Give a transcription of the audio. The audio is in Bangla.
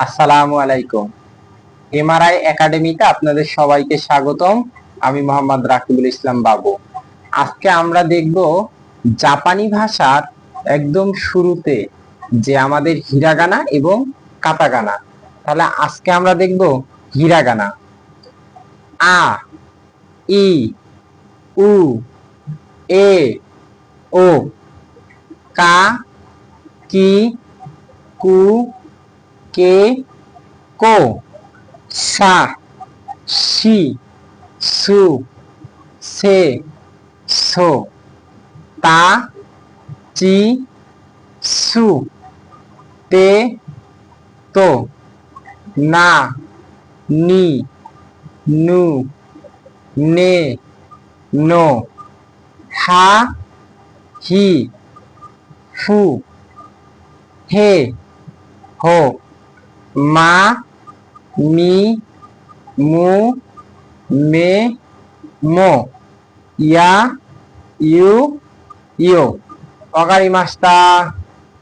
আসসালামু আলাইকুম। এমআরআই একাডেমিতে আপনাদের সবাইকে স্বাগতম। আমি মোহাম্মদ রাকিবুল ইসলাম বাবু। আজকে আমরা দেখব জাপানি ভাষার একদম শুরুতে যে আমাদের হিরাগানা এবং কাতাগানা তাহলে আজকে আমরা দেখব হিরাগানা। আ, ই, উ, এ, ও, কা, কি, কু কে কো? সা, সি, সু, সে, সো। তা, চি, সু, তে, তো। না, নি, নু, নে, নো। হা, হি, ফু, হে, হো। মা মি মু মে মো ইয়া ইউ ইও ওকারি মাস্তা